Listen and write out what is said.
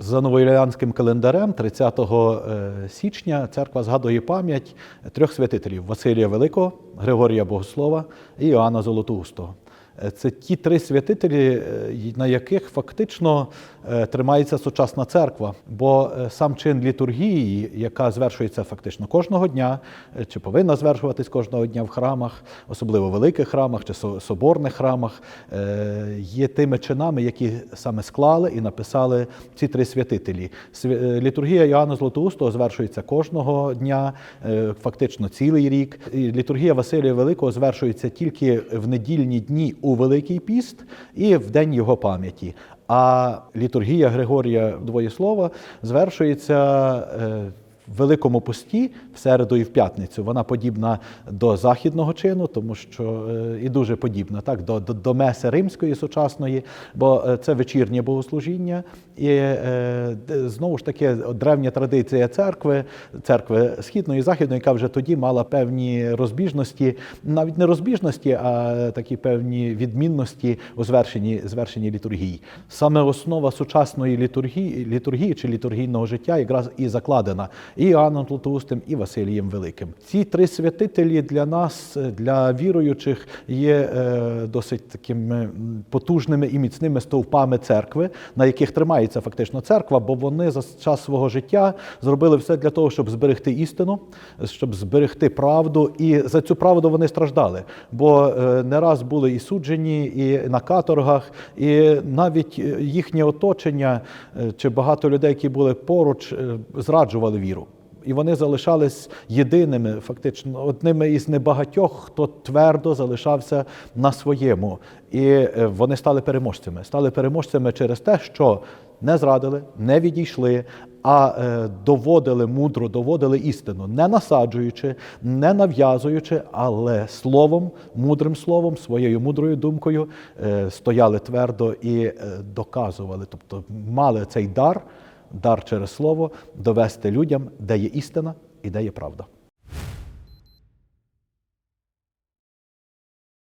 За новоюліанським календарем, 30 е, січня, церква згадує пам'ять трьох святителів: Василія Великого, Григорія Богослова і Іоанна Золотоустого. Е, Це ті три святителі, е, на яких фактично е, тримається сучасна церква. Бо сам чин літургії, яка звершується фактично кожного дня, чи повинна звершуватись кожного дня в храмах, особливо в великих храмах чи соборних храмах, є тими чинами, які саме склали і написали ці три святителі. Літургія Іоанна Златоустого звершується кожного дня, фактично цілий рік. Літургія Василія Великого звершується тільки в недільні дні у Великий піст і в день його пам'яті. А літургія Григорія Двоєслова звершується. Великому пості в середу і в п'ятницю вона подібна до західного чину, тому що е, і дуже подібна так до, до, до меси римської сучасної, бо е, це вечірнє богослужіння, і е, знову ж таки древня традиція церкви, церкви східної і західної, яка вже тоді мала певні розбіжності, навіть не розбіжності, а такі певні відмінності у звершенні, звершенні літургії. Саме основа сучасної літургії, літургії чи літургійного життя якраз і закладена і Іоанном Златоустим, і Василієм Великим. Ці три святителі для нас, для віруючих, є е, досить такими потужними і міцними стовпами церкви, на яких тримається фактично церква, бо вони за час свого життя зробили все для того, щоб зберегти істину, щоб зберегти правду, і за цю правду вони страждали. Бо е, не раз були і суджені, і на каторгах, і навіть е, їхнє оточення чи багато людей, які були поруч, зраджували віру. І вони залишались єдиними, фактично, одними із небагатьох, хто твердо залишався на своєму. І е, вони стали переможцями. Стали переможцями через те, що не зрадили, не відійшли, а е, доводили мудро, доводили істину, не насаджуючи, не нав'язуючи, але словом, мудрим словом, своєю мудрою думкою е, стояли твердо і доказували, тобто мали цей дар дар через слово довести людям, де є істина і де є правда.